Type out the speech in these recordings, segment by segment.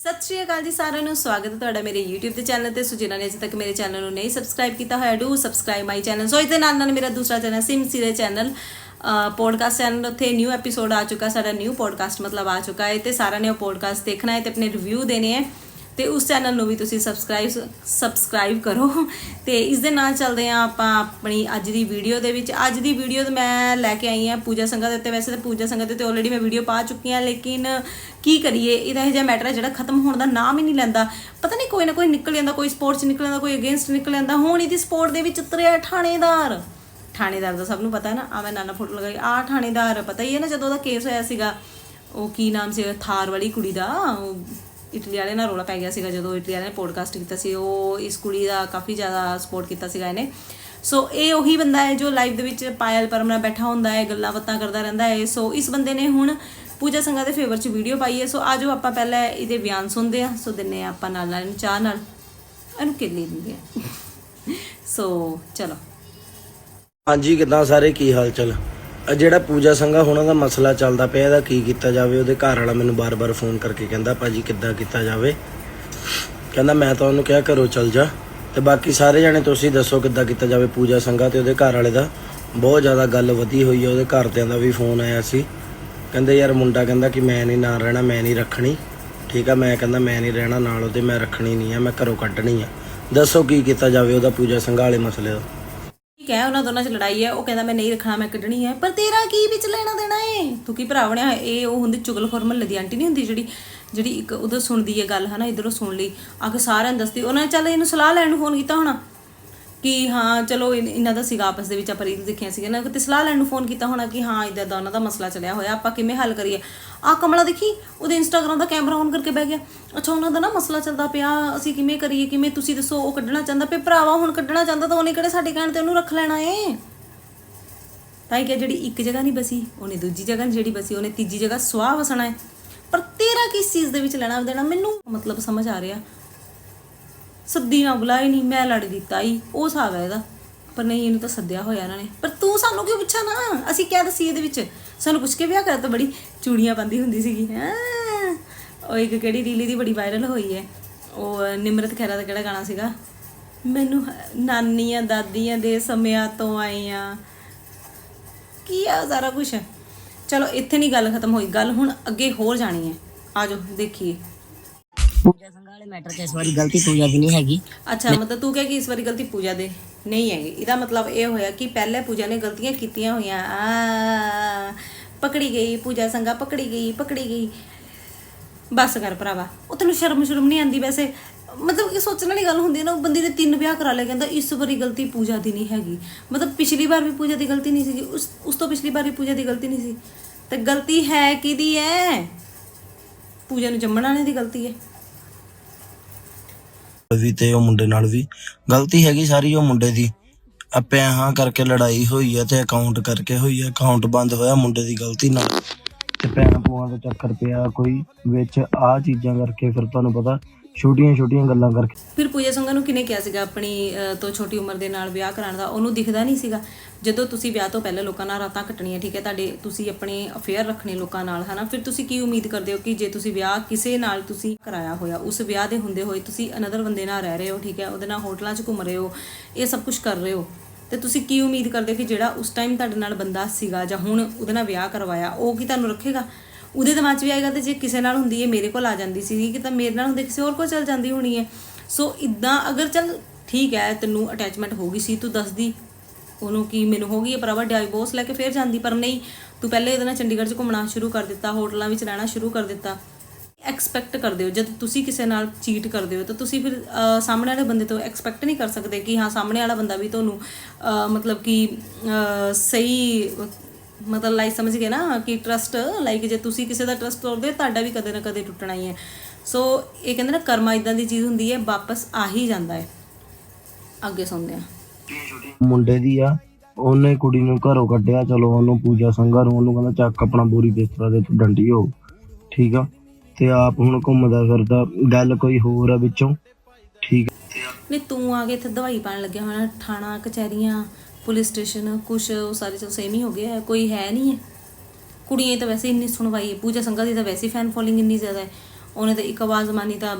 ਸਤਿ ਸ਼੍ਰੀ ਅਕਾਲ ਜੀ ਸਾਰਿਆਂ ਨੂੰ, ਸਵਾਗਤ ਹੈ ਤੁਹਾਡਾ ਮੇਰੇ YouTube ਦੇ ਚੈਨਲ ਤੇ। ਸੋ ਜਿਨ੍ਹਾਂ ਨੇ ਅਜੇ ਤੱਕ ਮੇਰੇ ਚੈਨਲ ਨੂੰ ਨਹੀਂ ਸਬਸਕ੍ਰਾਈਬ ਕੀਤਾ ਹੋਇਆ do subscribe my channel so ਇਸ ਦੇ ਨਾਲ ਨਾਲ ਮੇਰਾ ਦੂਸਰਾ ਚੈਨਲ ਸਿਮਸੀ ਦੇ ਚੈਨਲ ਪੋਡਕਾਸਟ ਚੈਨਲ ਉੱਥੇ ਨਿਊ ਐਪੀਸੋਡ ਆ ਚੁੱਕਾ, ਸਾਡਾ ਨਿਊ ਪੋਡਕਾਸਟ ਮਤਲਬ ਆ ਚੁੱਕਾ ਹੈ ਤੇ ਸਾਰਿਆਂ ਨੇ ਉਹ ਪੋਡਕਾਸਟ ਦੇਖਣਾ ਹੈ ਤੇ ਆਪਣੇ ਰਿਵਿਊ ਦੇਣੇ ਹੈ। ਤੇ ਉਸ ਚੈਨਲ ਨੂੰ ਵੀ ਤੁਸੀਂ ਸਬਸਕ੍ਰਾਈਬ ਸਬਸਕ੍ਰਾਈਬ ਕਰੋ। ਤੇ ਇਸ ਦੇ ਨਾਲ ਚੱਲਦੇ ਆ ਆਪਾਂ ਆਪਣੀ ਅੱਜ ਦੀ ਵੀਡੀਓ ਦੇ ਵਿੱਚ। ਅੱਜ ਦੀ ਵੀਡੀਓ ਤੇ ਮੈਂ ਲੈ ਕੇ ਆਈ ਆ ਪੂਜਾ ਸੰਘਾ ਦੇ ਉੱਤੇ। ਵੈਸੇ ਤਾਂ ਪੂਜਾ ਸੰਘਾ ਦੇ ਉੱਤੇ ਆਲਰੇਡੀ ਮੈਂ ਵੀਡੀਓ ਪਾ ਚੁੱਕੀ ਆ ਲੇਕਿਨ ਕੀ ਕਰੀਏ? ਇਹਦਾ ਇਹ ਜਿਹਾ ਮੈਟਰ ਹੈ ਜਿਹੜਾ ਖਤਮ ਹੋਣ ਦਾ ਨਾਮ ਹੀ ਨਹੀਂ ਲੈਂਦਾ। ਪਤਾ ਨਹੀਂ ਕੋਈ ਨਾ ਕੋਈ ਨਿਕਲ ਜਾਂਦਾ, ਕੋਈ ਸਪੋਰਟਸ ਨਿਕਲ ਜਾਂਦਾ, ਕੋਈ ਅਗੇਂਸਟ ਨਿਕਲ ਜਾਂਦਾ। ਹੁਣ ਇਹਦੀ ਸਪੋਰਟ ਦੇ ਵਿੱਚ ਉਤਰਿਆ ਥਾਣੇਦਾਰ। ਥਾਣੇਦਾਰ ਦਾ ਸਭ ਨੂੰ ਪਤਾ ਹੈ ਨਾ। ਆ ਮੈਂ ਨਾਨਾ ਫੋਟੋ ਲਗਾਈ। ਆ ਥਾਣੇਦਾਰ, ਪਤਾ ਹੀ ਹੈ ਨਾ ਜਦੋਂ ਉਹਦਾ ਕੇਸ ਹੋਇਆ ਸੀਗਾ। ਉਹ ਕੀ ਨਾਮ ਸੀ? ਥਾਰ ਵਾਲੀ ਕੁੜੀ ਦਾ। ਉਹ ਇਟਲੀ ਵਾਲੇ ਨਾਲ ਰੋਲਾ ਪੈ ਗਿਆ ਸੀਗਾ ਜਦੋਂ ਇਟਲੀ ਵਾਲੇ ਨੇ ਪੋਡਕਾਸਟ ਕੀਤਾ ਸੀ, ਉਹ ਇਸ ਕੁੜੀ ਦਾ ਕਾਫੀ ਜ਼ਿਆਦਾ ਸਪੋਰਟ ਕੀਤਾ ਸੀਗਾ ਇਹਨੇ। ਸੋ ਇਹ ਉਹੀ ਬੰਦਾ ਹੈ ਜੋ ਲਾਈਵ ਦੇ ਵਿੱਚ ਪਾਇਲ ਪਰਮਨਾ ਬੈਠਾ ਹੁੰਦਾ ਹੈ, ਗੱਲਾਂ ਬਾਤਾਂ ਕਰਦਾ ਰਹਿੰਦਾ ਹੈ। ਸੋ ਇਸ ਬੰਦੇ ਨੇ ਹੁਣ ਪੂਜਾ ਸੰਘਾ ਦੇ ਫੇਵਰ 'ਚ ਵੀਡੀਓ ਪਾਈ ਹੈ। ਸੋ ਆਜੋ ਆਪਾਂ ਪਹਿਲਾਂ ਇਹਦੇ ਬਿਆਨ ਸੁਣਦੇ ਹਾਂ। ਸੋ ਦਿੰਨੇ ਆ ਆਪਾਂ ਨਾਲ ਨਾਲ ਇਹਨੂੰ ਚਾਹ ਨਾਲ। ਇਹਨੂੰ ਕੇਲੇ ਦਿੰਦੇ ਆ? ਸੋ ਚਲੋ। ਹਾਂਜੀ, ਕਿਦਾਂ ਸਾਰੇ? ਕੀ ਹਾਲ ਚਾਲ? ਜਿਹੜਾ ਪੂਜਾ ਸੰਘਾ ਹੋਣਾ ਦਾ ਮਸਲਾ ਚੱਲਦਾ ਪਿਆ, ਇਹਦਾ ਕੀ ਕੀਤਾ ਜਾਵੇ? ਉਹਦੇ ਘਰ ਵਾਲਾ ਮੈਨੂੰ ਬਾਰ-ਬਾਰ ਫੋਨ ਕਰਕੇ ਕਹਿੰਦਾ, ਭਾਜੀ, ਕਿੱਦਾਂ ਕੀਤਾ ਜਾਵੇ? ਕਹਿੰਦਾ, ਮੈਂ ਤਾਂ ਉਹਨੂੰ ਕਿਹਾ, ਘਰੋਂ ਚੱਲ ਜਾ। ਤੇ ਬਾਕੀ ਸਾਰੇ ਜਣੇ ਤੁਸੀਂ ਦੱਸੋ ਕਿੱਦਾਂ ਕੀਤਾ ਜਾਵੇ ਪੂਜਾ ਸੰਘਾ ਤੇ ਉਹਦੇ ਘਰ ਵਾਲੇ ਦਾ? ਬਹੁਤ ਜ਼ਿਆਦਾ ਗੱਲ ਵਧੀ ਹੋਈ ਆ, ਉਹਦੇ ਘਰਦਿਆਂ ਦਾ ਵੀ ਫੋਨ ਆਇਆ ਸੀ। ਕਹਿੰਦੇ, ਯਾਰ, ਮੁੰਡਾ ਕਹਿੰਦਾ ਕਿ ਮੈਂ ਨਹੀਂ ਨਾਲ ਰਹਿਣਾ, ਮੈਂ ਨਹੀਂ ਰੱਖਣੀ। ਠੀਕ ਆ, ਮੈਂ ਕਹਿੰਦਾ, ਮੈਂ ਨਹੀਂ ਰਹਿਣਾ ਨਾਲ ਉਹਦੇ, ਮੈਂ ਰੱਖਣੀ ਨਹੀਂ ਆ, ਮੈਂ ਘਰੋਂ ਕੱਢਣੀ ਆ। ਦੱਸੋ ਕੀ ਕੀਤਾ ਜਾਵੇ ਉਹਦਾ ਪੂਜਾ ਸੰਘਾ ਵਾਲੇ ਮਸਲੇ ਦਾ? ਠੀਕ ਹੈ ਉਹਨਾਂ ਦੋਨਾਂ 'ਚ ਲੜਾਈ ਹੈ, ਉਹ ਕਹਿੰਦਾ ਮੈਂ ਨਹੀਂ ਰੱਖਣਾ, ਮੈਂ ਕੱਢਣੀ ਹੈ। ਪਰ ਤੇਰਾ ਕੀ ਵਿੱਚ ਲੈਣਾ ਦੇਣਾ ਏ? ਤੂੰ ਕੀ ਭਰਾ ਬਣਿਆ? ਇਹ ਉਹ ਹੁੰਦੀ ਚੁਗਲਖੋਰ ਮਹੱਲੇ ਦੀ ਆਂਟੀ ਨਹੀਂ ਹੁੰਦੀ ਜਿਹੜੀ ਜਿਹੜੀ ਇੱਕ ਉਧਰ ਸੁਣਦੀ ਹੈ ਗੱਲ, ਹਨਾ, ਇਧਰੋਂ ਸੁਣ ਲਈ। ਆ ਕੇ ਸਾਰਿਆਂ ਨੂੰ ਦੱਸਦੀ। ਉਹਨਾਂ ਨੇ ਚੱਲ ਇਹਨੂੰ ਸਲਾਹ ਲੈਣ ਨੂੰ ਫੋਨ ਕੀਤਾ ਹੋਣਾ। ਕਿ ਹਾਂ, ਚਲੋ ਇਨ- ਇਹਨਾਂ ਦਾ ਸੀਗਾ ਆਪਸ ਦੇ ਵਿੱਚ ਆਪਾਂ ਰੀਲ ਦੇਖੀਆਂ ਸੀਗੀਆਂ। ਨਾ ਤੇ ਸਲਾਹ ਲੈਣ ਨੂੰ ਫੋਨ ਕੀਤਾ ਹੋਣਾ ਕਿ ਹਾਂ ਇਦਾਂ ਦਾ ਉਹਨਾਂ ਦਾ ਮਸਲਾ ਚੱਲਿਆ ਹੋਇਆ, ਆਪਾਂ ਕਿਵੇਂ ਹੱਲ ਕਰੀਏ? ਆ ਕਮਲਾ ਦੇਖੀ, ਉਹਦੇ ਇੰਸਟਾਗ੍ਰam ਦਾ ਕੈਮਰਾ ਔਨ ਕਰਕੇ ਬਹਿ ਗਿਆ। ਅੱਛਾ, ਉਹਨਾਂ ਦਾ ਨਾ ਮਸਲਾ ਚੱਲਦਾ ਪਿਆ, ਅਸੀਂ ਕਿਵੇਂ ਕਰੀਏ, ਕਿਵੇਂ ਤੁਸੀਂ ਦੱਸੋ, ਉਹ ਕੱਢਣਾ ਚਾਹੁੰਦਾ ਪਿਆ। ਭਰਾਵਾ ਹੁਣ ਕੱਢਣਾ ਚਾਹੁੰਦਾ ਤਾਂ ਉਹਨੇ ਕਿਹੜੇ ਸਾਡੇ ਕਹਿਣ ਤੇ ਉਹਨੂੰ ਰੱਖ ਲੈਣਾ ਏ? ਤਾਂ ਹੀ ਕਿ ਜਿਹੜੀ ਇੱਕ ਜਗ੍ਹਾ ਨਹੀਂ ਬਸੀ, ਉਹਨੇ ਦੂਜੀ ਜਗ੍ਹਾ ਨੀ ਜਿਹੜੀ ਬਸੀ, ਉਹਨੇ ਤੀਜੀ ਜਗ੍ਹਾ ਸਵਾਹ ਵਸਣਾ ਹੈ ਪਰ ਤੇਰਾ ਕਿਸ ਚੀਜ਼ ਦੇ ਵਿੱਚ ਲੈਣਾ ਦੇਣਾ, ਮੈਨੂੰ ਮਤਲਬ ਸਮਝ ਆ ਰਿਹਾ। ਸੱਦੀ ਨਾ ਬੁਲਾਈ ਨਹੀਂ, ਮੈਂ ਲੜ ਦਿੱਤਾ ਹੀ ਉਹ ਹਿਸਾਬ ਹੈ ਇਹਦਾ। ਪਰ ਨਹੀਂ, ਇਹਨੂੰ ਤਾਂ ਸੱਦਿਆ ਹੋਇਆ ਇਹਨਾਂ ਨੇ। ਪਰ ਤੂੰ ਸਾਨੂੰ ਕਿਉਂ ਪੁੱਛਾ ਨਾ? ਅਸੀਂ ਕਿਆ ਦੱਸੀ ਇਹਦੇ ਵਿੱਚ, ਸਾਨੂੰ ਪੁੱਛ ਕੇ ਵਿਆਹ ਕਰ ਤਾਂ ਬੜੀ ਚੂੜੀਆਂ ਪਾਉਂਦੀ ਹੁੰਦੀ ਸੀਗੀ। ਹੈਂ। ਉਹ ਇੱਕ ਕਿਹੜੀ ਰੀਲੀ ਦੀ ਬੜੀ ਵਾਇਰਲ ਹੋਈ ਹੈ। ਉਹ ਨਿਮਰਤ ਖਹਿਰਾ ਦਾ ਕਿਹੜਾ ਗਾਣਾ ਸੀਗਾ? ਮੈਨੂੰ ਨਾਨੀਆਂ ਦਾਦੀਆਂ ਦੇ ਸਮਿਆਂ ਤੋਂ ਆਈਆਂ। ਕੀ ਆ ਸਾਰਾ ਕੁਝ ਚਲੋ, ਇੱਥੇ ਨਹੀਂ ਗੱਲ ਖਤਮ ਹੋਈ। ਗੱਲ ਹੁਣ ਅੱਗੇ ਹੋਰ ਜਾਣੀ ਹੈ। ਆਜੋ ਦੇਖੀਏ। ਪੂਜਾ ਸੰਘਾ ਵਾਲੇ ਮੈਟਰ 'ਚ ਇਸ ਵਾਰੀ ਗਲਤੀ ਪੂਜਾ ਦੀ ਨਹੀਂ ਹੈਗੀ। ਅੱਛਾ, ਮਤਲਬ ਤੂੰ ਕਹੇ ਕਿ ਇਸ ਵਾਰੀ ਗਲਤੀ ਪੂਜਾ ਦੇ ਨਹੀਂ ਹੈਗੀ। ਇਹਦਾ ਮਤਲਬ ਇਹ ਹੋਇਆ ਕਿ ਪਹਿਲੇ ਪੂਜਾ ਨੇ ਗਲਤੀਆਂ ਕੀਤੀਆਂ ਹੋਈਆਂ। ਆ, ਪਕੜੀ ਗਈ, ਪੂਜਾ ਸੰਗਾ ਪਕੜੀ ਗਈ ਪਕੜੀ ਗਈ। ਬਸ ਕਰ ਭਰਾਵਾ, ਉਹ ਤੈਨੂੰ ਸ਼ਰਮ ਸ਼ਰਮ ਨਹੀਂ ਆਂਦੀ ਵੈਸੇ? ਮਤਲਬ ਕਿ ਸੋਚਣ ਵਾਲੀ ਗੱਲ ਹੁੰਦੀ ਹੈ ਨਾ, ਉਹ ਬੰਦੇ ਨੇ ਤਿੰਨ ਵਿਆਹ ਕਰਾ ਲਏ ਕਹਿੰਦਾ ਇਸ ਵਾਰੀ ਗਲਤੀ ਪੂਜਾ ਦੀ ਨਹੀਂ ਹੈਗੀ। ਮਤਲਬ ਪਿਛਲੀ ਵਾਰ ਵੀ ਪੂਜਾ ਦੀ ਗਲਤੀ ਨਹੀਂ ਸੀਗੀ, ਉਸ ਉਸ ਤੋਂ ਪਿਛਲੀ ਵਾਰ ਵੀ ਪੂਜਾ ਦੀ ਗਲਤੀ ਨਹੀਂ ਸੀ। ਤੇ ਗਲਤੀ ਹੈ ਕਿਹਦੀ ਹੈ? ਪੂਜਾ ਨੂੰ ਜੰਮਣ ਵਾਲੇ ਦੀ ਗਲਤੀ ਹੈ। ਵੀ ਤੇ ਉਹ ਮੁੰਡੇ ਨਾਲ ਵੀ। ਗਲਤੀ ਹੈਗੀ ਸਾਰੀ ਉਹ ਮੁੰਡੇ ਦੀ। ਆਪੇ ਹਾਂ ਕਰਕੇ ਲੜਾਈ ਹੋਈ ਹੈ ਤੇ ਅਕਾਊਂਟ ਕਰਕੇ ਹੋਈ ਹੈ ਅਕਾਊਂਟ ਬੰਦ ਹੋਇਆ ਮੁੰਡੇ ਦੀ ਗਲਤੀ ਨਾਲ। ਤੇ ਭੈਣ ਭੂਆਂ ਦਾ ਚੱਕਰ ਪਿਆ ਕੋਈ, ਵਿੱਚ ਆ ਚੀਜ਼ਾਂ ਕਰਕੇ ਫਿਰ ਤੁਹਾਨੂੰ ਪਤਾ ਛੋਟੀਆਂ ਛੋਟੀਆਂ ਗੱਲਾਂ ਕਰਕੇ। ਫਿਰ ਪੂਜਾ ਸੰਘਾ ਨੂੰ ਕਿਨੇ ਕਿਹਾ ਸੀਗਾ? ਆਪਣੀ ਤੋਂ ਛੋਟੀ ਉਮਰ ਦੇ ਨਾਲ ਵਿਆਹ ਕਰਾਉਣ ਦਾ। ਉਹਨੂੰ ਦਿਖਦਾ ਨਹੀਂ ਸੀਗਾ। ਜਦੋਂ ਤੁਸੀਂ ਵਿਆਹ ਤੋਂ ਪਹਿਲਾਂ ਲੋਕਾਂ ਨਾਲ ਰਾਤਾਂ ਕੱਟਣੀਆਂ, ਠੀਕ ਹੈ, ਤੁਹਾਡੇ ਤੁਸੀਂ ਆਪਣੇ ਅਫੇਅਰ ਰੱਖਣੇ ਲੋਕਾਂ ਨਾਲ, ਹਨਾ? ਫਿਰ ਤੁਸੀਂ ਕੀ ਉਮੀਦ ਕਰਦੇ ਹੋ ਕਿ ਜੇ ਤੁਸੀਂ ਵਿਆਹ ਕਿਸੇ ਨਾਲ ਤੁਸੀਂ ਕਰਾਇਆ ਹੋਇਆ, ਉਸ ਵਿਆਹ ਦੇ ਹੁੰਦੇ ਹੋਏ ਤੁਸੀਂ ਅਨਦਰ ਬੰਦੇ ਨਾਲ ਰਹਿ ਰਹੇ ਹੋ, ਠੀਕ ਹੈ, ਉਹਦੇ ਨਾਲ ਹੋਟਲਾਂ 'ਚ ਘੁੰਮ ਰਹੇ ਹੋ, ਇਹ ਸਭ ਕੁਝ ਕਰ ਰਹੇ ਹੋ, ਤੇ ਤੁਸੀਂ ਕੀ ਉਮੀਦ ਕਰਦੇ ਹੋ ਕਿ ਜਿਹੜਾ ਉਸ ਟਾਈਮ ਤੁਹਾਡੇ ਨਾਲ ਬੰਦਾ ਸੀਗਾ ਜਾਂ ਹੁਣ ਉਹਦੇ ਨਾਲ ਵਿਆਹ ਕਰਵਾਇਆ, ਉਹ ਕੀ ਤੁਹਾਨੂੰ ਰੱਖੇਗਾ? ਉਹਦੇ ਦਿਮਾਗ 'ਚ ਵੀ ਆਏਗਾ ਤੇ ਜੇ ਕਿਸੇ ਨਾਲ ਹੁੰਦੀ ਹੈ, ਮੇਰੇ ਕੋਲ ਆ ਜਾਂਦੀ ਸੀ ਕਿ ਤਾਂ ਮੇਰੇ ਨਾਲ ਹੁੰਦੇ ਕਿਸੇ ਹੋਰ ਕੋਲ ਚਲ ਜਾਂਦੀ ਹੋਣੀ ਹੈ। ਸੋ ਇਦਾਂ ਅਗਰ ਚਲ ਠੀਕ ਹੈ, ਤੈਨੂੰ ਅਟੈਚਮੈਂਟ ਹੋ ਗਈ ਸੀ, ਤੂੰ ਦੱਸਦੀ ਉਹਨੂੰ ਕੀ ਮੈਨੂੰ ਹੋ ਗਈ ਹੈ, ਭਰਾਵਾ ਡਾਈਵੋਰਸ ਲੈ ਕੇ ਫੇਰ ਜਾਂਦੀ, ਪਰ ਨਹੀਂ, ਤੂੰ ਪਹਿਲੇ ਇਹਦੇ ਨਾਲ ਚੰਡੀਗੜ੍ਹ 'ਚ ਘੁੰਮਣਾ ਸ਼ੁਰੂ ਕਰ ਦਿੱਤਾ, ਹੋਟਲਾਂ ਵਿੱਚ ਰਹਿਣਾ ਸ਼ੁਰੂ ਕਰ ਦਿੱਤਾ। ਐਕਸਪੈਕਟ ਕਰਦੇ ਹੋ, ਜਦ ਤੁਸੀਂ ਕਿਸੇ ਨਾਲ ਚੀਟ ਕਰਦੇ ਹੋ, ਤਾਂ ਤੁਸੀਂ ਫਿਰ ਸਾਹਮਣੇ ਵਾਲੇ ਬੰਦੇ ਤੋਂ ਐਕਸਪੈਕਟ ਨਹੀਂ ਕਰ ਸਕਦੇ ਕਿ ਹਾਂ, ਸਾਹਮਣੇ ਵਾਲਾ ਬੰਦਾ ਵੀ ਤੁਹਾਨੂੰ ਮਤਲਬ ਕਿ ਸਹੀ ਮਤਲਬ ਲਾਈਕ ਸਮਝ ਗਏ ਨਾ ਕਿ ਟਰਸਟ ਲਾਈਕ ਜੇ ਤੁਸੀਂ ਕਿਸੇ ਦਾ ਟਰਸਟ ਤੋੜਦੇ ਤੁਹਾਡਾ ਵੀ ਕਦੇ ਨਾ ਕਦੇ ਟੁੱਟਣਾ ਹੀ ਹੈ। ਸੋ ਇਹ ਕਹਿੰਦੇ ਨਾ ਕਰਮਾ ਇਦਾਂ ਦੀ ਚੀਜ਼ ਹੁੰਦੀ ਹੈ ਵਾਪਸ ਆ ਹੀ ਜਾਂਦਾ ਹੈ। ਅੱਗੇ ਸੁਣਦੇ ਆ ਮੁੰਡੇ ਦੀ ਆ ਉਹਨੇ ਕੁੜੀ ਨੂੰ ਘਰੋਂ ਕੱਢਿਆ ਚਲੋ ਉਹਨੂੰ ਪੂਜਾ ਸੰਘਾ ਨੂੰ ਉਹਨੂੰ ਕਹਿੰਦਾ ਚੱਕ ਆਪਣਾ ਬੋਰੀ ਬਿਸਤਰਾ ਦੇ ਤੂੰ ਡੰਡੀ ਹੋ ਠੀਕ ਆ? ਤੇ ਆਪ ਹੁਣ ਘੁੰਮਦਾ ਫਿਰਦਾ ਗੱਲ ਕੋਈ ਹੋਰ ਆ ਵਿੱਚੋਂ ਠੀਕ। ਨਹੀਂ ਤੂੰ ਆ ਕੇ ਇੱਥੇ ਦਵਾਈ ਪਾਣ ਲੱਗਿਆ ਹੋਣਾ ਥਾਣਾ ਕਚਹਿਰੀਆਂ ਪੁਲਿਸ ਸਟੇਸ਼ਨ ਕੁਛ ਉਹ ਸਾਰੇ ਚਲ ਸੇਮ ਹੀ ਹੋ ਗਏ ਹੈ, ਕੋਈ ਹੈ ਨਹੀਂ ਹੈ। ਕੁੜੀਆਂ ਤਾਂ ਵੈਸੇ ਇੰਨੀ ਸੁਣਵਾਈ ਹੈ ਪੂਜਾ ਸੰਘਾ ਦੀ ਤਾਂ ਵੈਸੇ ਫੈਨ ਫੋਲੋਇੰਗ ਇੰਨੀ ਜ਼ਿਆਦਾ ਹੈ। ਉਹਨੇ ਤਾਂ ਇੱਕ ਆਵਾਜ਼ ਮਾਨੀ ਤਾਂ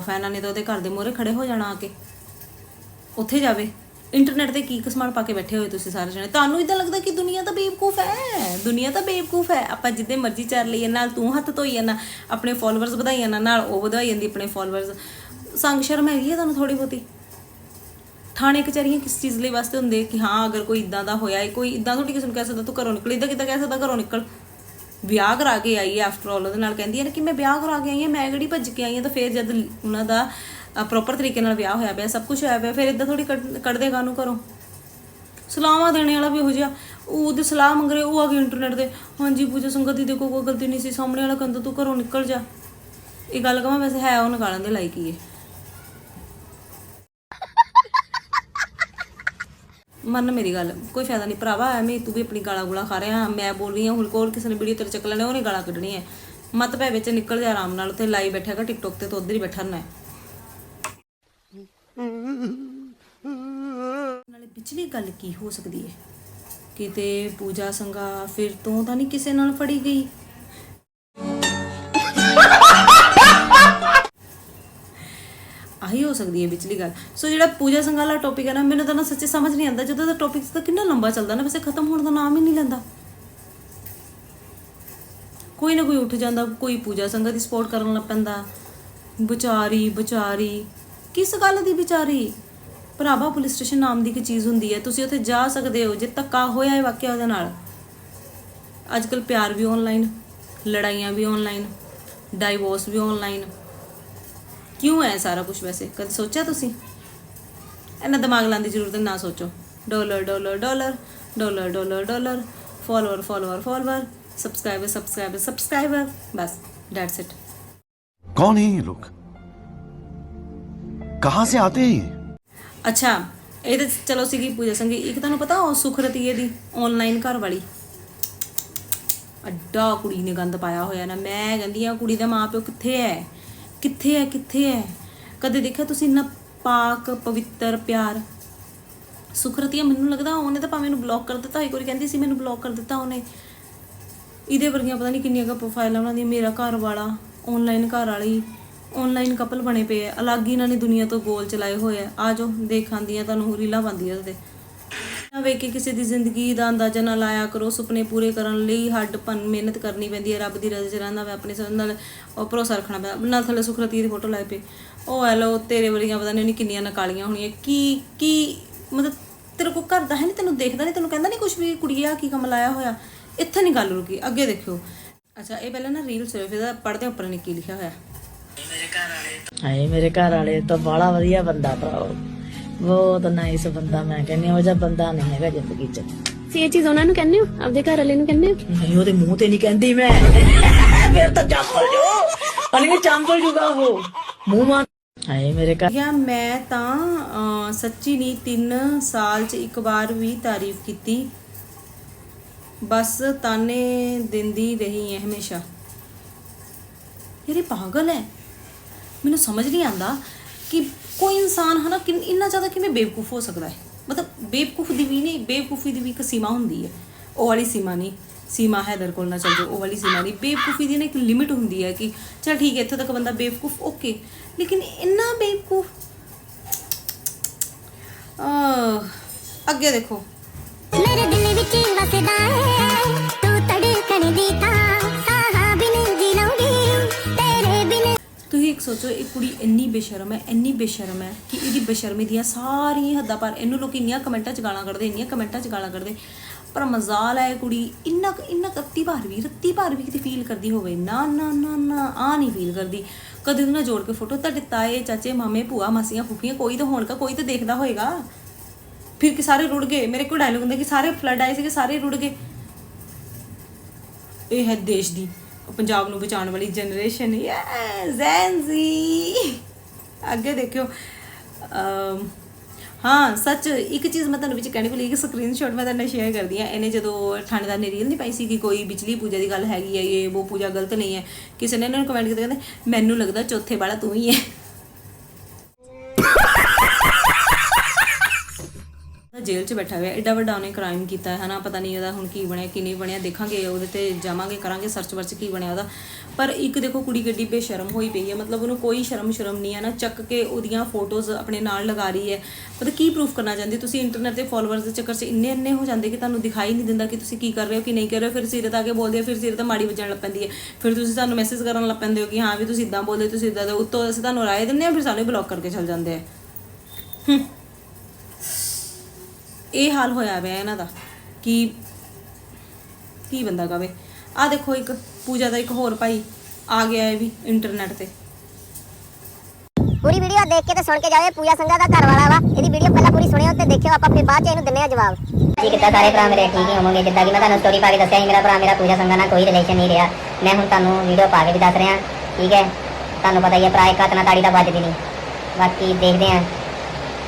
ਫੈਨਾਂ ਨੇ ਤਾਂ ਉਹਦੇ ਘਰ ਦੇ ਮੋਹਰੇ ਖੜੇ ਹੋ ਜਾਣਾ ਆ ਕੇ। ਉੱਥੇ ਜਾਵੇ। ਇੰਟਰਨੈਟ ਤੇ ਕੀ ਕਸਮਾਨ ਪਾ ਕੇ ਬੈਠੇ ਹੋਏ ਤੁਸੀਂ ਸਾਰੇ ਜਣੇ? ਤੁਹਾਨੂੰ ਇਦਾਂ ਲੱਗਦਾ ਕਿ ਦੁਨੀਆ ਤਾਂ ਬੇਵਕੂਫ ਹੈ? ਦੁਨੀਆ ਤਾਂ ਬੇਵਕੂਫ ਹੈ। ਆਪਾਂ ਜਿੱਦੇ ਮਰਜ਼ੀ ਚੱਲ ਲਈਏ ਨਾਲ ਤੂੰ ਹੱਥ ਧੋਈ ਜਾਂਦਾ ਆਪਣੇ ਫਾਲੋਅਰਸ ਵਧਾਈ ਜਾਂਦਾ ਨਾਲ ਉਹ ਵਧਾਈ ਜਾਂਦੀ ਆਪਣੇ ਫਾਲੋਅਰਸ ਸੰਗ ਸ਼ਰਮ ਹੈਗੀ ਹੈ ਤੁਹਾਨੂੰ ਥੋੜੀ ਬਹੁਤੀ? ਥਾਣੇ ਕਚਹਿਰੀਆਂ ਕਿਸ ਚੀਜ਼ ਲਈ ਵਾਸਤੇ ਹੁੰਦੇ? ਕਿ ਹਾਂ, ਅਗਰ ਕੋਈ ਇਦਾਂ ਦਾ ਹੋਇਆ ਹੈ, ਕੋਈ ਇਦਾਂ ਥੋੜੀ ਕਿਸੇ ਨੂੰ ਕਹਿ ਸਕਦਾ, ਤੂੰ ਘਰੋਂ ਨਿਕਲ। ਇਦਾਂ ਕਿੱਦਾਂ ਕਹਿ ਸਕਦਾ, ਘਰੋਂ ਨਿਕਲ। ਵਿਆਹ ਕਰਾ ਕੇ ਆਈ ਹੈ ਆਫਟਰ ਆਲ ਉਹਦੇ ਨਾਲ ਕਹਿੰਦੀ ਹੈ ਨਾ ਕਿ ਮੈਂ ਵਿਆਹ ਕਰਾ ਕੇ ਆਈ ਹਾਂ, ਮੈਂ ਕਿਹੜੀ ਭੱਜ ਕੇ ਆਈ ਹਾਂ? ਤਾਂ ਫਿਰ ਜਦ ਉਹਨਾਂ ਦਾ ਪ੍ਰੋਪਰ ਤਰੀਕੇ ਨਾਲ ਵਿਆਹ ਹੋਇਆ ਪਿਆ, ਸਭ ਕੁਝ ਹੋਇਆ ਪਿਆ, ਫਿਰ ਇਦਾਂ ਥੋੜੀ ਕੱਢ ਦੇਗਾ ਨੂੰ ਘਰੋਂ। ਸਲਾਹਾਂ ਦੇਣੇ ਵਾਲਾ ਵੀ ਹੋ ਜਿਹਾ। ਉਹ ਉਹਦੀ ਸਲਾਹ ਮੰਗ ਰਹੇ, ਉਹ ਆ ਗਏ ਇੰਟਰਨੈਟ ਤੇ। ਹਾਂਜੀ ਪੂਜਾ, ਸੰਗਤ ਦੀ ਦੇਖੋ, ਕੋਈ ਗਲਤੀ ਨਹੀਂ ਸੀ, ਸਾਹਮਣੇ ਵਾਲਾ ਕਹਿੰਦਾ ਤੂੰ ਘਰੋਂ ਨਿਕਲ ਜਾ। ਇਹ ਗੱਲ ਕਹਾਂ, ਵੈਸੇ ਹੈ ਉਹ ਨਿਕਾਲਣ ਦੇ ਲਾਇਕ ਹੀ ਹੈ। ਮੰਨ ਮੇਰੀ ਗੱਲ, ਕੋਈ ਫਾਇਦਾ ਨਹੀਂ। ਭਰਾਵਾ, ਐਵੇਂ ਤੂੰ ਵੀ ਆਪਣੀ ਗਾਲਾਂ ਗੁਲਾ ਖਾ ਰਿਹਾ, ਮੈਂ ਬੋਲ ਰਹੀ ਹਾਂ, ਹੁਣ ਕੋਲ ਕਿਸੇ ਨੇ ਵੀਡੀਓ ਤੇਰੇ ਚੱਕ ਲੈਣੇ, ਉਹਨੇ ਗਾਲਾਂ ਕੱਢਣੀ ਹੈ ਮਤ ਪੈ ਵਿੱਚ ਨਿਕਲ ਜਾ ਆਰਾਮ ਨਾਲ, ਉੱਥੇ ਲਾਈਵ ਬੈਠਾਗਾ ਟਿਕਟੋਕ ਤੇ, ਤੂੰ ਉਧਰ ਹੀ ਬੈਠਾ ਰਹਿਣਾ ਨਾਲੇ ਪਿਛਲੀ ਗੱਲ ਕੀ ਹੋ ਸਕਦੀ ਹੈ ਕਿਤੇ ਪੂਜਾ ਸੰਗਾ ਫਿਰ ਤੋਂ ਤਾਂ ਨਹੀਂ ਕਿਸੇ ਨਾਲ ਫੜੀ ਗਈ? ਆਹੀ ਹੋ ਸਕਦੀ ਹੈ ਵਿਚਲੀ ਗੱਲ। ਸੋ ਜਿਹੜਾ ਪੂਜਾ ਸੰਘਾ ਵਾਲਾ ਟੌਪਿਕ ਹੈ ਨਾ, ਮੈਨੂੰ ਤਾਂ ਨਾ ਸੱਚੇ ਸਮਝ ਨਹੀਂ ਆਉਂਦਾ, ਜਦੋਂ ਦਾ ਟੌਪਿਕ ਤਾਂ ਕਿੰਨਾ ਲੰਬਾ ਚੱਲਦਾ ਨਾ, ਵੈਸੇ ਖਤਮ ਹੋਣ ਦਾ ਨਾਮ ਹੀ ਨਹੀਂ ਲੈਂਦਾ। ਕੋਈ ਨਾ ਕੋਈ ਉੱਠ ਜਾਂਦਾ, ਕੋਈ ਪੂਜਾ ਸੰਘਾ ਦੀ ਸਪੋਰਟ ਕਰਨ ਲੱਗ ਪੈਂਦਾ। ਵਿਚਾਰੀ ਵਿਚਾਰੀ, ਕਿਸ ਗੱਲ ਦੀ ਵਿਚਾਰੀ? ਭਰਾਵਾ ਪੁਲਿਸ ਸਟੇਸ਼ਨ ਨਾਮ ਦੀ ਇੱਕ ਚੀਜ਼ ਹੁੰਦੀ ਹੈ, ਤੁਸੀਂ ਉੱਥੇ ਜਾ ਸਕਦੇ ਹੋ, ਜੇ ਧੱਕਾ ਹੋਇਆ ਹੈ ਵਾਕਿਆ ਉਹਦੇ ਨਾਲ। ਅੱਜ ਕੱਲ ਪਿਆਰ ਵੀ ਆਨਲਾਈਨ ਲੜਾਈਆਂ ਵੀ ਆਨਲਾਈਨ ਡਾਈਵੋਰਸ ਵੀ ਆਨਲਾਈਨ ਕਿਉਂ ਹੈ ਸਾਰਾ ਕੁਝ ਵੈਸੇ ਕਦੇ ਸੋਚਿਆ ਤੁਸੀਂ ਇਹਨਾਂ ਦਿਮਾਗ ਲਾਉਣ ਦੀ ਜ਼ਰੂਰਤ ਨਾ ਸੋਚੋ dollar dollar dollar dollar dollar dollar follower follower follower subscriber subscriber subscriber bus that's it कौन है ये लोग कहां से आते हैं ये ਅੱਛਾ ਇਹ ਤੇ ਚਲੋ ਸੀਗੀ ਪੂਜਾ ਸੰਗੀ ਇੱਕ ਤੁਹਾਨੂੰ ਪਤਾ ਉਹ ਸੁਖਰਤੀਏ ਦੀ ਆਨਲਾਈਨ ਘਰ ਵਾਲੀ ਅੱਡਾ ਕੁੜੀ ਨੇ ਗੰਦ ਪਾਇਆ ਹੋਇਆ ਨਾ ਮੈਂ ਕਹਿੰਦੀ ਆ ਕੁੜੀ ਦਾ ਮਾਪਿਓ ਕਿੱਥੇ ਹੈ ਕਿੱਥੇ ਹੈ ਕਿੱਥੇ ਹੈ ਕਦੇ ਦੇਖਿਆ ਤੁਸੀਂ ਇੰਨਾ ਪਾਕ, ਪਵਿੱਤਰ, ਪਿਆਰ? ਸੁਖਰਤੀਆ, ਮੈਨੂੰ ਲੱਗਦਾ ਉਹਨੇ ਤਾਂ ਭਾਵੇਂ ਇਹਨੂੰ ਬਲੌਕ ਕਰ ਦਿੱਤਾ, ਇੱਕ ਵਾਰੀ ਕਹਿੰਦੀ ਸੀ ਮੈਨੂੰ ਬਲੌਕ ਕਰ ਦਿੱਤਾ ਉਹਨੇ। ਇਹਦੇ ਵਰਗੀਆਂ ਪਤਾ ਨਹੀਂ ਕਿੰਨੀਆਂ ਕੁ ਪ੍ਰੋਫਾਈਲਾਂ ਉਹਨਾਂ ਦੀਆਂ, ਮੇਰਾ ਘਰ ਵਾਲਾ ਆਨਲਾਈਨ ਘਰ ਵਾਲੀ ਆਨਲਾਈਨ ਕਪਲ ਬਣੇ ਪਏ ਆ ਅਲੱਗ ਹੀ ਇਹਨਾਂ ਨੇ ਦੁਨੀਆ ਤੋਂ ਗੋਲ ਚਲਾਏ ਹੋਏ ਆ ਆ ਜਾਓ, ਦੇਖ ਆਂਦੀਆਂ ਤੁਹਾਨੂੰ ਰੀਲਾਂ ਪਾਉਂਦੀਆਂ ਉਹਦੇ ਨਾ ਵੇਖ ਕੇ ਕਿਸੇ ਦੀ ਜ਼ਿੰਦਗੀ ਦਾ ਅੰਦਾਜ਼ਾ ਨਾ ਲਾਇਆ ਕਰੋ ਸੁਪਨੇ ਪੂਰੇ ਕਰਨ ਲਈ ਹੱਡ ਭੰਨ ਮਿਹਨਤ ਕਰਨੀ ਪੈਂਦੀ ਹੈ ਰੱਬ ਦੀ ਰਜ਼ਾ ਚ ਰਹਿੰਦਾ ਵਾ ਆਪਣੇ ਸਭ ਨਾਲ ਉਹ ਭਰੋਸਾ ਰੱਖਣਾ ਪੈਂਦਾ। ਨਾਲ ਥੱਲੇ ਸੁਖਰਤੀ ਦੀ ਫੋਟੋ ਲਾਏ ਪਏ ਉਹ ਹੈਲੋ ਤੇਰੇ ਵਰਗੀਆਂ ਪਤਾ ਨਹੀਂ ਕਿੰਨੀਆਂ ਨਕਾਲੀਆਂ ਹੋਣੀਆਂ। ਕੀ ਕੀ ਮਤਲਬ ਤੇਰੇ ਕੋ ਘਰ ਦਾ ਹੈ ਨਹੀਂ ਤੈਨੂੰ ਦੇਖਦਾ ਨਹੀਂ ਤੈਨੂੰ ਕਹਿੰਦਾ ਨਹੀਂ ਕੁਝ ਵੀ ਕੁੜੀਆ ਕੀ ਕੰਮ ਲਾਇਆ ਹੋਇਆ? ਇੱਥੇ ਨਹੀਂ ਗੱਲ ਰੁਕੀ ਅੱਗੇ ਦੇਖਿਓ। ਅੱਛਾ ਇਹ ਪਹਿਲਾਂ ਨਾ ਰੀਲ ਸਿਰਫ ਇਹਦਾ ਪੜਦੇ ਉੱਪਰ ਨੇ ਕੀ ਲਿਖਿਆ ਹੋਇਆ। ਹਾਏ ਮੇਰੇ ਘਰ ਵਾਲੇ ਤਾਂ ਬੜਾ ਵਧੀਆ ਬੰਦਾ ਭਰਾਓ। ਬਹੁਤ ਨਾਈਸ ਬੰਦਾ ਮੈਂ ਕਹਿੰਦੀ ਉਹ ਜਿਹਾ ਬੰਦਾ ਨਹੀਂ ਹੈਗਾ ਜ਼ਿੰਦਗੀ 'ਚ। ਸੀ ਇਹ ਚੀਜ਼ ਉਹਨਾਂ ਨੂੰ ਕਹਿੰਦੇ ਹੋ? ਆਪਦੇ ਘਰ ਵਾਲੇ ਨੂੰ ਕਹਿੰਦੇ ਹੋ? ਨਹੀਂ ਉਹਦੇ ਮੂੰਹ ਤੇ ਨਹੀਂ ਕਹਿੰਦੀ ਮੈਂ। ਫਿਰ ਤਾਂ ਚੰਪਲ ਜੋ। ਅਲੀ ਚੰਪਲ ਜੂਗਾ ਉਹ। ਮੂੰਹ ਮਾਰ। ਹਾਏ ਮੇਰੇ ਘਰ। ਕਿਹਾ ਮੈਂ ਤਾਂ ਸੱਚੀ ਨਹੀਂ 3 ਸਾਲ 'ਚ ਇੱਕ ਵਾਰ ਵੀ ਤਾਰੀਫ ਕੀਤੀ। ਬਸ ਤਾਨੇ ਦਿੰਦੀ ਰਹੀ ਹੈ ਹਮੇਸ਼ਾ। ਯਾਰ ਇਹ ਪਾਗਲ ਹੈ ਮੈਨੂੰ ਸਮਝ ਨਹੀਂ ਆਂਦਾ ਕਿ ਕੋਈ ਇਨਸਾਨ ਹਨਾ ਕਿ ਇੰਨਾ ਜ਼ਿਆਦਾ ਕਿਵੇਂ ਬੇਵਕੂਫ ਹੋ ਸਕਦਾ ਹੈ? ਮਤਲਬ ਬੇਵਕੂਫ ਦੀ ਵੀ ਨਹੀਂ, ਬੇਵਕੂਫੀ ਦੀ ਵੀ ਇੱਕ ਸੀਮਾ ਹੁੰਦੀ ਹੈ। ਉਹ ਵਾਲੀ ਸੀਮਾ ਨਹੀਂ, ਸੀਮਾ ਹੈਦਰ ਕੋਲ ਨਾ ਚੱਲ ਜਾਓ, ਉਹ ਵਾਲੀ ਸੀਮਾ ਨਹੀਂ। ਬੇਵਕੂਫੀ ਦੀ ਨਾ ਇੱਕ ਲਿਮਿਟ ਹੁੰਦੀ ਹੈ ਕਿ ਚਲ ਠੀਕ ਹੈ, ਇੱਥੋਂ ਤੱਕ ਬੰਦਾ ਬੇਵਕੂਫ ਓਕੇ ਲੇਕਿਨ ਇੰਨਾ ਬੇਵਕੂਫ, ਅਹ, ਅੱਗੇ ਦੇਖੋ। ਮੇਰੇ ਦਿਲ ਵਿੱਚ ਵਸਦਾ ਏ ਤੂੰ ਤੜਕਣ ਦੀ ਤਾਂ ਸੋਚੋ, ਇਹ ਕੁੜੀ ਇੰਨੀ ਬੇਸ਼ਰਮ ਹੈ, ਇੰਨੀ ਬੇਸ਼ਰਮ ਹੈ ਕਿ ਇਹਦੀ ਬੇਸ਼ਰਮੀ ਦੀਆਂ ਸਾਰੀਆਂ ਹੱਦਾਂ ਪਰ ਇਹਨੂੰ ਲੋਕੀ ਇੰਨੀਆਂ ਕਮੈਂਟਾਂ 'ਚ ਗਾਲਾਂ ਕੱਢਦੇ, ਇੰਨੀਆਂ ਕਮੈਂਟਾਂ 'ਚ ਗਾਲਾਂ ਕੱਢਦੇ। ਪਰ ਮਜ਼ਾਲ ਹੈ ਕੁੜੀ, ਇੰਨਾ ਕੁ- ਇੰਨਾ ਕੁ ਰੱਤੀ ਭਾਰ ਵੀ, ਰੱਤੀ ਭਾਰ ਵੀ ਕਿਤੇ ਫੀਲ ਕਰਦੀ ਹੋਵੇ। ਨਾ ਨਾ ਨਾ ਨਾ, ਆ ਨਹੀਂ ਫੀਲ ਕਰਦੀ। ਕਦੇ ਉਹਦੇ ਜੋੜ ਕੇ ਫੋਟੋ ਤੁਹਾਡੇ ਤਾਏ, ਚਾਚੇ, ਮਾਮੇ, ਭੂਆ, ਮਾਸੀਆਂ, ਫੁੱਫੀਆਂ, ਕੋਈ ਤਾਂ ਹੋਣਗਾ, ਕੋਈ ਤਾਂ ਦੇਖਦਾ ਹੋਏਗਾ। ਫਿਰ ਕਿ ਸਾਰੇ ਰੁੜ ਗਏ। ਮੇਰੇ ਕੋਲ ਡਾਇਲੋਗ ਹੁੰਦਾ ਕਿ ਸਾਰੇ ਫਲੱਡ ਆਏ ਸੀਗੇ, ਸਾਰੇ ਰੁੜ ਗਏ। ਇਹ ਹੈ ਦੇਸ਼ ਦੀ ਪੰਜਾਬ ਨੂੰ ਬਚਾਉਣ ਵਾਲੀ ਜਨਰੇਸ਼ਨ ਯੈਸ ਜ਼ੈਂਜ਼ੀ ਅੱਗੇ ਦੇਖਿਓ। ਹਾਂ, ਸੱਚ, ਇੱਕ ਚੀਜ਼ ਮੈਂ ਤੁਹਾਨੂੰ ਵਿੱਚ ਕਹਿਣੀ ਭੁੱਲੀ ਇੱਕ ਸਕਰੀਨਸ਼ਾਟ ਮੈਂ ਤੁਹਾਨੂੰ ਸ਼ੇਅਰ ਕਰਦੀ ਆ ਇਹਨੇ ਜਦੋਂ ਥਾਣੇਦਾਰ ਨੇ ਰੀਲ ਨਹੀਂ ਪਾਈ ਸੀ ਕਿ ਕੋਈ ਬਿਜਲੀ ਪੂਜਾ ਦੀ ਗੱਲ ਹੈਗੀ ਹੈ, ਇਹ, ਉਹ ਪੂਜਾ ਗਲਤ ਨਹੀਂ ਹੈ। ਕਿਸੇ ਨੇ ਇਹਨਾਂ ਨੂੰ ਕਮੈਂਟ ਕੀਤਾ, ਕਹਿੰਦੇ, ਮੈਨੂੰ ਲੱਗਦਾ ਚੌਥੇ ਵਾਲਾ ਤੂੰ ਹੀ ਹੈ। ਜੇਲ੍ਹ 'ਚ ਬੈਠਾ ਹੋਇਆ ਐਡਾ ਵੱਡਾ ਉਹਨੇ ਕ੍ਰਾਈਮ ਕੀਤਾ ਹੈ, ਹਨਾ, ਪਤਾ ਨਹੀਂ ਉਹਦਾ ਹੁਣ ਕੀ ਬਣਿਆ ਕੀ ਨਹੀਂ ਬਣਿਆ, ਦੇਖਾਂਗੇ, ਉਹਦੇ ਤੇ ਜਾਵਾਂਗੇ, ਕਰਾਂਗੇ ਸਰਚ ਵਰਚ ਕੀ ਬਣਿਆ ਉਹਦਾ। ਪਰ ਇੱਕ ਦੇਖੋ, ਕੁੜੀ ਗੱਡੀ ਬੇਸ਼ਰਮ ਹੋਈ ਪਈ ਹੈ, ਮਤਲਬ ਉਹਨੂੰ ਕੋਈ ਸ਼ਰਮ ਸ਼ਰਮ ਨਹੀਂ ਹੈ ਨਾ ਚੱਕ ਕੇ ਉਹਦੀਆਂ ਫੋਟੋਜ਼ ਆਪਣੇ ਨਾਲ ਲਗਾ ਰਹੀ ਹੈ। ਪਤਾ ਕੀ ਪ੍ਰੂਫ ਕਰਨਾ ਚਾਹੁੰਦੀ? ਤੁਸੀਂ ਇੰਟਰਨੈਟ ਤੇ ਫਾਲੋਅਰਸ ਦੇ ਚੱਕਰ 'ਚ ਇੰਨੇ ਇੰਨੇ ਹੋ ਜਾਂਦੇ ਕਿ ਤੁਹਾਨੂੰ ਦਿਖਾਈ ਨਹੀਂ ਦਿੰਦਾ ਕਿ ਤੁਸੀਂ ਕੀ ਕਰ ਰਹੇ ਹੋ, ਕਿ ਨਹੀਂ ਕਰ ਰਹੇ ਹੋ, ਫਿਰ ਸੀਰਤ ਆ ਕੇ ਬੋਲਦੇ ਹੈ, ਫਿਰ ਸੀਰਤ ਮਾੜੀ ਵੱਜਣ ਲੱਗ ਪੈਂਦੀ ਹੈ। ਫਿਰ ਤੁਸੀਂ ਸਾਨੂੰ ਮੈਸੇਜ ਕਰਨ ਲੱਗ ਪੈਂਦੇ ਹੋ ਕਿ ਹਾਂ ਵੀ ਤੁਸੀਂ ਇਦਾਂ ਬੋਲਦੇ ਤੁਸੀਂ ਇਦਾਂ ਦੇ ਉੱਤੋਂ ਅਸੀਂ ਤੁਹਾਨੂੰ ਰਾਏ ਦਿੰਦੇ ਆ ਫਿਰ ਸਾਨੂੰ ਬਲੌਕ ਕਰਕੇ ਚਲ ਜਾਂਦੇ ਆ। ਇਹ ਹਾਲ ਹੋਇਆ ਹੋਇਆ ਇਹਨਾਂ ਦਾ ਕਿ ਕੀ ਬੰਦਾ ਕਵੇ। ਆ ਦੇਖੋ ਇੱਕ ਪੂਜਾ ਦਾ ਇੱਕ ਹੋਰ ਭਾਈ ਆ ਗਿਆ ਹੈ ਵੀ ਇੰਟਰਨੈਟ ਤੇ। ਪੂਰੀ ਵੀਡੀਓ ਦੇਖ ਕੇ ਤੇ ਸੁਣ ਕੇ ਜਾਓ ਪੂਜਾ ਸੰਘਾ ਦਾ ਘਰ ਵਾਲਾ ਵਾ। ਇਹਦੀ ਵੀਡੀਓ ਪਹਿਲਾਂ ਪੂਰੀ ਸੁਣਿਓ ਤੇ ਦੇਖਿਓ ਆਪਾਂ ਫਿਰ ਬਾਅਦ ਚ ਇਹਨੂੰ ਦਿੰਨੇ ਆ ਜਵਾਬ। ਜੀ, ਕਿੱਦਾਂ ਸਾਰੇ ਭਰਾ ਮੇਰੇ ਠੀਕ ਹੀ ਹੋਵੋਗੇ? ਜਿੱਦਾਂ ਕਿ ਮੈਂ ਤੁਹਾਨੂੰ ਸਟੋਰੀ ਪਾ ਕੇ ਦੱਸਿਆ ਸੀ, ਮੇਰਾ ਭਰਾ, ਮੇਰਾ ਪੂਜਾ ਸੰਘਾ ਨਾਲ ਕੋਈ ਰਿਲੇਸ਼ਨ ਨਹੀਂ ਰਿਹਾ। ਮੈਂ ਹੁਣ ਤੁਹਾਨੂੰ ਵੀਡੀਓ ਪਾ ਕੇ ਵੀ ਦੱਸ ਰਿਹਾ। ਠੀਕ ਹੈ? ਤੁਹਾਨੂੰ ਪਤਾ ਹੀ ਹੈ, ਭਰਾ ਇੱਕ ਹੱਥ ਨਾਲ ਤਾੜੀ ਤਾਂ ਵੱਜਦੀ ਨਹੀਂ। ਬਾਕੀ ਦੇਖਦੇ ਹਾਂ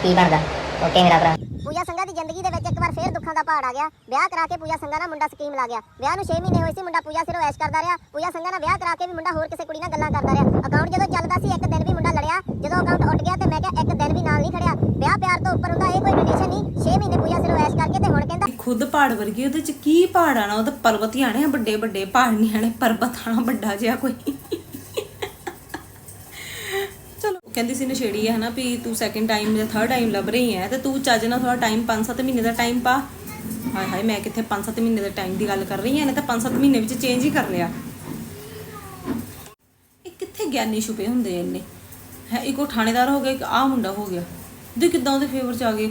ਕੀ ਬਣਦਾ। ਓਕੇ ਮੇਰਾ ਭਰਾ। ਪੂਜਾ ਸੰਘਾ ਦੀ ਜ਼ਿੰਦਗੀ ਦੇ ਵਿੱਚ ਇੱਕ ਵਾਰ ਫੇਰ ਦੁੱਖਾਂ ਦਾ ਪਹਾੜ ਆ ਗਿਆ। ਵਿਆਹ ਕਰਾ ਕੇ ਪੂਜਾ ਸੰਘਾ ਨਾਲ ਮੁੰਡਾ ਸਕੀਮ ਲਾ ਗਿਆ। ਵਿਆਹ ਨੂੰ 6 ਮਹੀਨੇ ਹੋਏ ਸੀ, ਮੁੰਡਾ ਪੂਜਾ ਸਿਰੋਂ ਐਸ਼ ਕਰਦਾ ਰਿਹਾ। ਪੂਜਾ ਸੰਘਾ ਨਾਲ ਵਿਆਹ ਕਰਾ ਕੇ ਵੀ ਮੁੰਡਾ ਹੋਰ ਕਿਸੇ ਕੁੜੀ ਨਾਲ ਗੱਲਾਂ ਕਰਦਾ ਰਿਹਾ। ਅਕਾਊਂਟ ਜਦੋਂ ਚੱਲਦਾ ਸੀ, ਇੱਕ ਦਿਨ ਵੀ ਮੁੰਡਾ ਲੜਿਆ। ਜਦੋਂ ਅਕਾਊਂਟ ਉੱਡ ਗਿਆ ਤੇ ਮੈਂ ਕਿਹਾ, ਇੱਕ ਦਿਨ ਵੀ ਨਾਲ ਨਹੀਂ ਖੜਿਆ। ਵਿਆਹ ਪਿਆਰ ਤੋਂ ਉੱਪਰ ਹੁੰਦਾ, ਇਹ ਕੋਈ ਰਿਲੇਸ਼ਨ ਨਹੀਂ। 6 ਮਹੀਨੇ ਪੂਜਾ ਸਿਰੋਂ ਐਸ਼ ਕਰਕੇ ਤੇ ਹੁਣ ਕਹਿੰਦਾ ਖੁਦ ਪਹਾੜ ਵਰਗੀ, ਉਹਦੇ ਚ ਕੀ ਪਹਾੜ ਆਣਾ ਉਹ ਤਾਂ ਪਰਬਤ ਹੀ ਆਣੇ ਵੱਡੇ ਵੱਡੇ ਪਹਾੜ ਨਹੀਂ ਆਣੇ, ਪਰਬਤ ਆਣਾ ਵੱਡਾ ਜਿਹਾ ਕੋਈ ਚਲੋ ਕਹਿੰਦੀ ਸੀ ਨਸ਼ੇੜੀ ਹੈ ਹਨਾ, ਵੀ ਤੂੰ ਸੈਕਿੰਡ ਟਾਈਮ ਜਾਂ ਥਰਡ ਟਾਈਮ ਲੱਭ ਰਹੀ ਹੈ ਤੇ ਤੂੰ ਚੱਜ ਨਾਲ ਥੋੜਾ ਟਾਈਮ 5-7 ਮਹੀਨੇ ਦਾ ਟਾਈਮ ਪਾ। ਹਾਏ ਹਾਏ, ਮੈਂ ਕਿੱਥੇ 5-7 ਮਹੀਨੇ ਦੇ ਟਾਈਮ ਦੀ ਗੱਲ ਕਰ ਰਹੀ ਹਾਂ ਇਹਨੇ ਤਾਂ 5-7 ਮਹੀਨੇ ਵਿੱਚ ਚੇਂਜ ਹੀ ਕਰ ਲਿਆ। ਇਹ ਕਿੱਥੇ ਗਿਆਨੀ ਛੁਪੇ ਹੁੰਦੇ ਇੰਨੇ? ਹੈ, ਇੱਕ ਉਹ ਥਾਣੇਦਾਰ ਹੋ ਗਿਆ, ਇੱਕ ਆਹ ਮੁੰਡਾ ਹੋ ਗਿਆ। ਦੇ ਕਿਦਾਂ ਉਹਦੇ ਫੇਵਰ ਚ ਆ ਗਏ।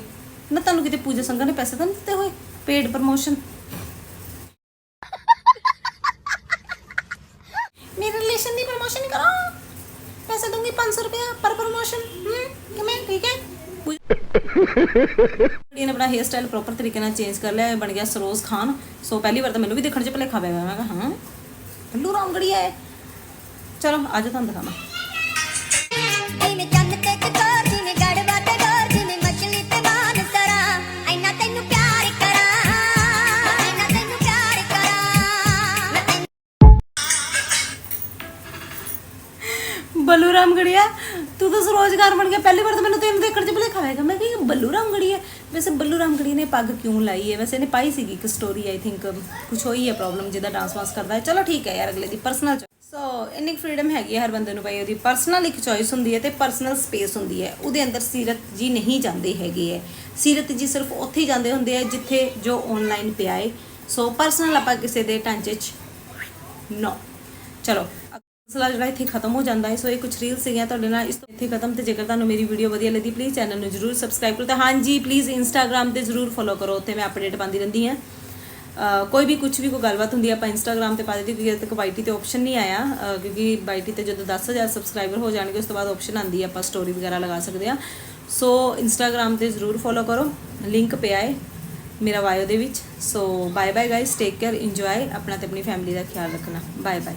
ਨਾ ਤੁਹਾਨੂੰ ਕਿਤੇ ਪੂਜਾ ਸੰਘਾ ਨੇ ਪੈਸੇ ਤਾਂ ਨਹੀਂ ਦਿੱਤੇ ਹੋਏ? ਪੇਡ ਪ੍ਰਮੋਸ਼ਨ ਮੇਰੇ ਰਿਲੇਸ਼ਨ ਦੀ ਪ੍ਰਮੋਸ਼ਨ ਕਰੋ ਪੈਸੇ ਦੂੰਗੀ 500 ਰੁਪਏ ਪਰ ਪ੍ਰਮੋਸ਼ਨ ਹੂੰ ਕਿਵੇਂ ਠੀਕ ਹੈ ਕੁੜੀ ਨੇ ਆਪਣਾ ਹੇਅਰ ਸਟਾਈਲ ਪ੍ਰੋਪਰ ਤਰੀਕੇ ਨਾਲ ਚੇਂਜ ਕਰ ਲਿਆ ਬਣ ਗਿਆ ਸਰੋਜ਼ ਖਾਨ। ਸੋ ਪਹਿਲੀ ਵਾਰ ਤਾਂ ਮੈਨੂੰ ਵੀ ਦੇਖਣ ਚ ਭਲੇਖਾ ਪਿਆ ਮੈਂ ਕਿਹਾ ਹਾਂ ਬੱਲੂ ਰਾਮਗੜੀ ਹੈ। ਚਲੋ ਅੱਜ ਤੁਹਾਨੂੰ ਦਿਖਾਵਾਂ। ਜਿਵੇਂ ਚੰਨ ਤੇ ਰੋਜ਼ਗਾਰ ਬਣ ਗਿਆ, ਪਹਿਲੀ ਵਾਰ ਤਾਂ ਮੈਨੂੰ ਤੈਨੂੰ ਦੇਖਣ ਚ ਭੁਲੇਖਾ ਹੋਏਗਾ ਮੈਂ ਕਿ ਬੱਲੂ ਰਾਮਗੜੀ ਹੈ। ਵੈਸੇ ਬੱਲੂ ਰਾਮਗੜੀ ਨੇ ਪੱਗ ਕਿਉਂ ਲਾਈ ਹੈ? ਵੈਸੇ ਇਹਨੇ ਪਾਈ ਸੀਗੀ ਇੱਕ ਸਟੋਰੀ ਆਈ ਥਿੰਕ ਕੁਝ ਹੋਈ ਹੈ ਪ੍ਰੋਬਲਮ ਜਿਹਦਾ ਡਾਂਸ ਵਾਂਸ ਕਰਦਾ ਹੈ। ਚਲੋ ਠੀਕ ਹੈ ਯਾਰ, ਅਗਲੇ ਦੀ ਪਰਸਨਲ ਸੋ ਇੰਨੀ ਫਰੀडम ਹੈਗੀ ਹੈ ਹਰ ਬੰਦੇ ਨੂੰ ਭਾਈ, ਉਹਦੀ ਪਰਸਨਲ ਇੱਕ ਚੋਇਸ ਹੁੰਦੀ ਹੈ ਤੇ ਪਰਸਨਲ ਸਪੇਸ ਹੁੰਦੀ ਹੈ। ਉਹਦੇ ਅੰਦਰ ਸੀਰਤ ਜੀ ਨਹੀਂ ਜਾਂਦੇ ਹੈਗੇ ਹੈ। ਸੀਰਤ ਜੀ ਸਿਰਫ ਉੱਥੇ ਹੀ ਜਾਂਦੇ ਹੁੰਦੇ ਆ ਜਿੱਥੇ ਜੋ ਆਨਲਾਈਨ ਪਿਆ ਹੈ। ਸੋ ਪਰਸਨਲ ਆਪਾਂ ਕਿਸੇ ਦੇ ਢਾਂਚੇ 'ਚ ਨੋ। ਚਲੋ। ਮਸਲਾ ਜਿਹੜਾ ਇੱਥੇ ਖਤਮ ਹੋ ਜਾਂਦਾ ਹੈ, ਸੋ ਇਹ ਕੁਝ ਰੀਲ ਸੀਗੀਆਂ ਤੁਹਾਡੇ ਨਾਲ, ਇਸ ਤੋਂ ਇੱਥੇ ਖਤਮ ਤੇ ਜੇਕਰ ਤੁਹਾਨੂੰ ਮੇਰੀ ਵੀਡੀਓ ਵਧੀਆ ਲੱਗੀ ਪਲੀਜ਼ ਚੈਨਲ ਨੂੰ ਜਰੂਰ ਸਬਸਕ੍ਰਾਈਬ ਕਰੋ ਤੇ ਹਾਂਜੀ ਪਲੀਜ਼ ਇੰਸਟਾਗ੍ਰam ਤੇ ਜਰੂਰ ਫੋਲੋ ਕਰੋ, ਉੱਥੇ ਮੈਂ ਅਪਡੇਟ ਪਾਉਂਦੀ ਰਹਿੰਦੀ ਹਾਂ। ਕੋਈ ਵੀ ਕੁਝ ਵੀ ਕੋਈ ਗੱਲਬਾਤ ਹੁੰਦੀ ਆਪਾਂ ਇੰਸਟਾਗ੍ਰam ਤੇ ਪਾ ਦਿੱਤੀ ਕਿਉਂਕਿ ਅਜੇ ਤੱਕ ਬਾਈਟੀ ਤੇ ਆਪਸ਼ਨ ਨਹੀਂ ਆਇਆ ਅਹ ਕਿਉਂਕਿ ਬਾਈਟੀ ਤੇ ਜਦੋਂ 10000 ਸਬਸਕ੍ਰਾਈਬਰ ਹੋ ਜਾਣਗੇ, ਉਸ ਤੋਂ ਬਾਅਦ ਆਪਸ਼ਨ ਆਂਦੀ ਹੈ ਆਪਾਂ ਸਟੋਰੀ ਵਗੈਰਾ ਲਗਾ ਸਕਦੇ ਹਾਂ। ਸੋ ਇੰਸਟਾਗ੍ਰam ਤੇ ਜਰੂਰ ਫੋਲੋ ਕਰੋ ਲਿੰਕ ਪਿਆ ਹੈ ਮੇਰਾ ਬਾਇਓ ਦੇ ਵਿੱਚ। So bye bye guys take care enjoy ਆਪਣਾ ਤੇ ਆਪਣੀ ਫੈਮਿਲੀ ਦਾ ਖਿਆਲ ਰੱਖਣਾ। Bye bye